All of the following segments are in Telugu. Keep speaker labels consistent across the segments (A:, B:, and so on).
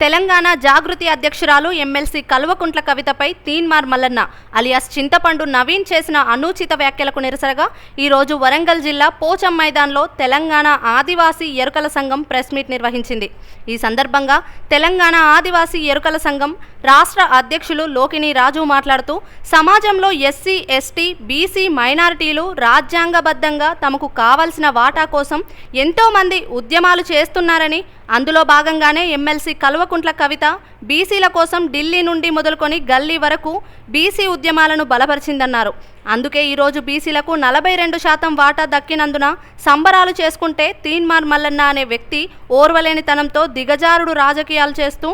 A: తెలంగాణ జాగృతి అధ్యక్షురాలు ఎమ్మెల్సీ కల్వకుంట్ల కవితపై తీన్మార్ మల్లన్న అలియాస్ చింతపండు నవీన్ చేసిన అనూచిత వ్యాఖ్యలకు నిరసనగా ఈరోజు వరంగల్ జిల్లా పోచం మైదాన్లో తెలంగాణ ఆదివాసీ ఎరుకల సంఘం ప్రెస్ మీట్ నిర్వహించింది. ఈ సందర్భంగా తెలంగాణ ఆదివాసీ ఎరుకల సంఘం రాష్ట్ర అధ్యక్షులు లోకిని రాజు మాట్లాడుతూ సమాజంలో ఎస్సీ ఎస్టీ బీసీ మైనారిటీలు రాజ్యాంగబద్ధంగా తమకు కావాల్సిన వాటా కోసం ఎంతోమంది ఉద్యమాలు చేస్తున్నారని అందులో భాగంగానే ఎమ్మెల్సీ కల్వకుంట్ల కవిత బీసీల కోసం ఢిల్లీ నుండి మొదలుకొని గల్లీ వరకు బీసీ ఉద్యమాలను బలపరిచిందన్నారు. అందుకే ఈరోజు బీసీలకు నలభై రెండు శాతం వాటా దక్కినందున సంబరాలు చేసుకుంటే తీన్మార్ మల్లన్న అనే వ్యక్తి ఓర్వలేనితనంతో దిగజారుడు రాజకీయాలు చేస్తూ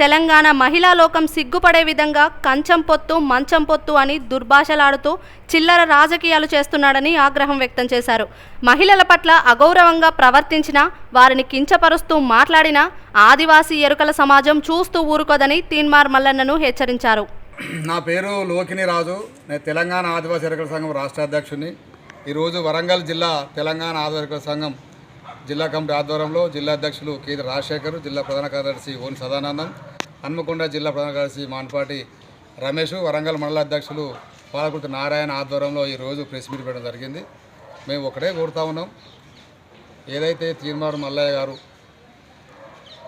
A: తెలంగాణ మహిళా లోకం సిగ్గుపడే విధంగా కంచం పొత్తు మంచం పొత్తు అని దుర్భాషలాడుతూ చిల్లర రాజకీయాలు చేస్తున్నాడని ఆగ్రహం వ్యక్తం చేశారు. మహిళల పట్ల అగౌరవంగా ప్రవర్తించిన వారిని కించపరుస్తూ మాట్లాడిన ఆదివాసీ ఎరుకల సమాజం చూస్తూ ఊరుకోదని తీన్మార్ మల్లన్నను హెచ్చరించారు.
B: నా పేరు లోకిని రాజు. నేను తెలంగాణ ఆదివాసీ ఎరుకల సంఘం రాష్ట్ర అధ్యక్షుని ఈరోజు వరంగల్ జిల్లా తెలంగాణ ఆదివాసీ సంఘం జిల్లా కమిటీ ఆధ్వర్యంలో జిల్లా అధ్యక్షులు కేంద్ర రాజశేఖర్ జిల్లా ప్రధాన కార్యదర్శి ఓని సదానందం హన్మకొండ జిల్లా ప్రధాన కార్యదర్శి మాన్పాటి రమేష్ వరంగల్ మండల అధ్యక్షులు పాలకుర్తి నారాయణ ఆధ్వర్యంలో ఈరోజు ప్రెస్ మీట్ పెట్టడం జరిగింది. మేము ఒకటే కోరుతా ఉన్నాం. ఏదైతే తీర్మారు మల్లయ్య గారు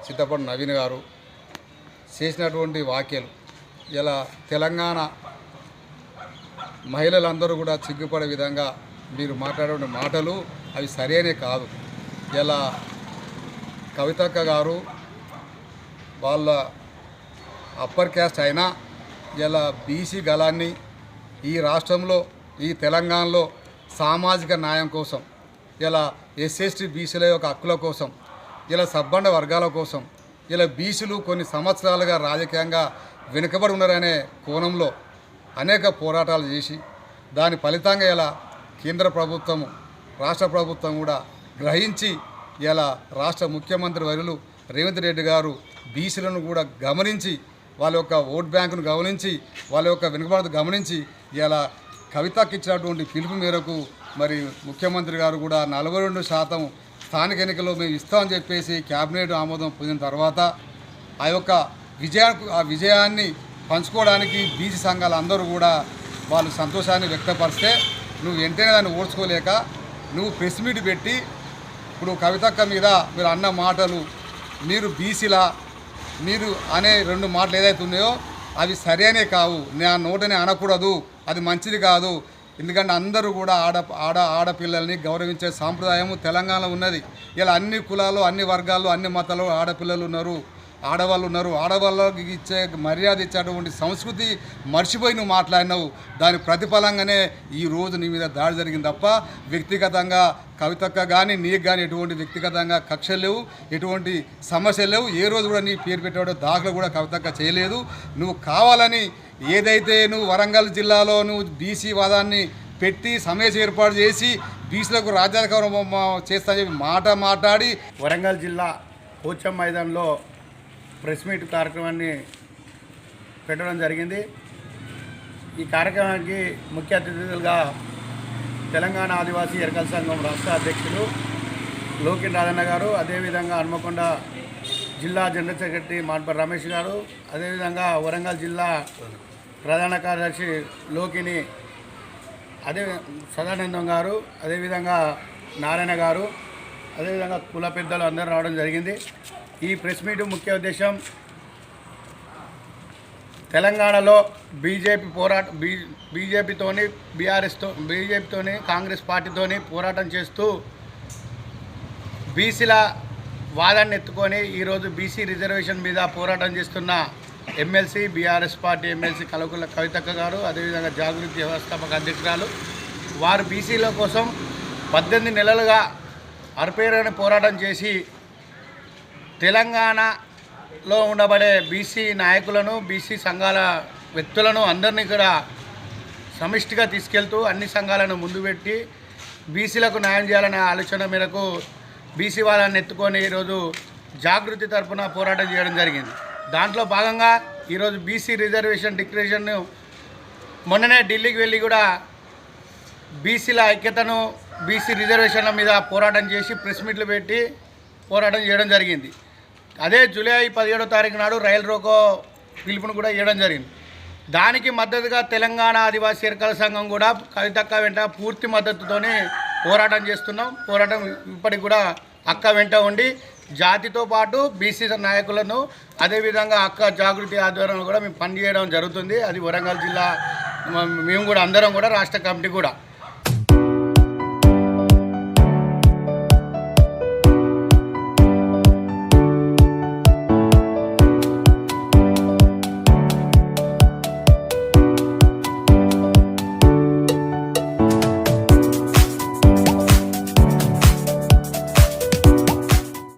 B: సిద్ధపడి నవీన్ గారు చేసినటువంటి వ్యాఖ్యలు ఇలా తెలంగాణ మహిళలందరూ కూడా చిగ్గుపడే విధంగా మీరు మాట్లాడే మాటలు అవి సరైనవి కాదు. ఇలా కవితక్క గారు వాళ్ళ అప్పర్ క్యాస్ట్ అయినా ఇలా బీసీ గలాన్ని ఈ రాష్ట్రంలో ఈ తెలంగాణలో సామాజిక న్యాయం కోసం ఇలా ఎస్ఎస్టీ బీసీల యొక్క హక్కుల కోసం ఇలా సబ్బండ వర్గాల కోసం ఇలా బీసీలు కొన్ని సంవత్సరాలుగా రాజకీయంగా వెనుకబడి ఉన్నారనే కోణంలో అనేక పోరాటాలు చేసి దాని ఫలితంగా ఇలా కేంద్ర ప్రభుత్వము రాష్ట్ర ప్రభుత్వం కూడా గ్రహించి ఇలా రాష్ట్ర ముఖ్యమంత్రి వర్యులు రేవంత్ రెడ్డి గారు బీసీలను కూడా గమనించి వాళ్ళ యొక్క ఓట్ బ్యాంకును గమనించి వాళ్ళ యొక్క వెనుకబాటు గమనించి ఇలా కవితకి ఇచ్చినటువంటి పిలుపు మేరకు మరి ముఖ్యమంత్రి గారు కూడా నలభై రెండు శాతం స్థానిక ఎన్నికల్లో మేము ఇస్తామని చెప్పేసి క్యాబినెట్ ఆమోదం పొందిన తర్వాత ఆ యొక్క విజయానికి ఆ విజయాన్ని పంచుకోవడానికి బీసీ సంఘాలు అందరూ కూడా వాళ్ళు సంతోషాన్ని వ్యక్తపరిస్తే నువ్వు వెంటనే దాన్ని ఓడ్చుకోలేక నువ్వు ప్రెస్ మీట్ పెట్టి ఇప్పుడు కవితక్క మీద మీరు అన్న మాటలు మీరు బీసీలా మీరు అనే రెండు మాటలు ఏదైతే ఉన్నాయో అవి సరైనవి కావు. నా నోటని అనకూడదు అది మంచిది కాదు. ఎందుకంటే అందరూ కూడా ఆడ ఆడ ఆడపిల్లల్ని గౌరవించే సాంప్రదాయం తెలంగాణలో ఉన్నది. ఇలా అన్ని కులాలు అన్ని వర్గాలు అన్ని మతాలు ఆడపిల్లలు ఉన్నారు. ఆడవాళ్ళు ఉన్నారు. ఆడవాళ్ళకి ఇచ్చే మర్యాద ఇచ్చేటువంటి సంస్కృతి మర్చిపోయి నువ్వు మాట్లాడినావు. దాని ప్రతిఫలంగానే ఈ రోజు నీ మీద దాడి జరిగింది తప్ప వ్యక్తిగతంగా కవితక్క కానీ నీకు కానీ ఎటువంటి వ్యక్తిగతంగా కక్షలు లేవు. ఎటువంటి సమస్యలు లేవు. ఏ రోజు కూడా నీ పేరు పెట్టాడో దాఖలు కూడా కవితక్క చేయలేదు. నువ్వు కావాలని ఏదైతే నువ్వు వరంగల్ జిల్లాలో నువ్వు బీసీ వాదాన్ని పెట్టి సమస్య ఏర్పాటు చేసి బీసీలకు రాజ్యాధికారం చేస్తా చెప్పి మాట మాట్లాడి
C: వరంగల్ జిల్లా కోచం మైదానంలో ప్రెస్ మీట్ కార్యక్రమాన్ని పెట్టడం జరిగింది. ఈ కార్యక్రమానికి ముఖ్య అతిథులుగా తెలంగాణ ఆదివాసీ ఎరకల సంఘం రాష్ట్ర అధ్యక్షులు లోకిన్ రాజన్న గారు అదేవిధంగా హన్మకొండ జిల్లా జనరల్ సెక్రటరీ మాన్పర్ రమేష్ గారు అదేవిధంగా వరంగల్ జిల్లా ప్రధాన కార్యదర్శి లోకిని అదే సదానందం గారు అదేవిధంగా నారాయణ గారు అదేవిధంగా కుల పెద్దలు అందరూ రావడం జరిగింది. ఈ ప్రెస్ మీట్ ముఖ్య ఉద్దేశం తెలంగాణలో బీజేపీ పోరాట బీ బీజేపీతోని బీఆర్ఎస్తో బీజేపీతోని కాంగ్రెస్ పార్టీతోని పోరాటం చేస్తూ బీసీల వాదాన్ని ఎత్తుకొని ఈరోజు బీసీ రిజర్వేషన్ మీద పోరాటం చేస్తున్న MLC BRS party MLC Kalakula కవితక్క గారు అదేవిధంగా జాగృతి వ్యవస్థాపక అధ్యక్షురాలు. వారు బీసీల కోసం పద్దెనిమిది నెలలుగా అరపేరని పోరాటం చేసి తెలంగాణలో ఉండబడే బీసీ నాయకులను బీసీ సంఘాల వ్యక్తులను అందరినీ కూడా సమిష్టిగా తీసుకెళ్తూ అన్ని సంఘాలను ముందు పెట్టి బీసీలకు న్యాయం చేయాలనే ఆలోచన మేరకు బీసీ వాళ్ళని ఎత్తుకొని ఈరోజు జాగృతి తరఫున పోరాటం చేయడం జరిగింది. దాంట్లో భాగంగా ఈరోజు బీసీ రిజర్వేషన్ డిక్లరేషన్ను మొన్ననే ఢిల్లీకి వెళ్ళి కూడా బీసీల ఐక్యతను బీసీ రిజర్వేషన్ల మీద పోరాటం చేసి ప్రెస్ మీట్లు పెట్టి పోరాటం చేయడం జరిగింది. అదే జూలై పదిహేడో తారీఖు నాడు రైలు రోకో పిలుపును కూడా ఇవ్వడం జరిగింది. దానికి మద్దతుగా తెలంగాణ ఆదివాసీ ఎరకల సంఘం కూడా కవితక్క వెంట పూర్తి మద్దతుతోనే పోరాటం చేస్తున్నాం. పోరాటం ఇప్పటికి కూడా అక్క వెంట ఉండి జాతితో పాటు బీసీ నాయకులను అదేవిధంగా అక్క జాగృతి ఆధ్వర్యంలో కూడా మేము పనిచేయడం జరుగుతుంది. అది వరంగల్ జిల్లా మేము కూడా అందరం కూడా రాష్ట్ర కమిటీ కూడా.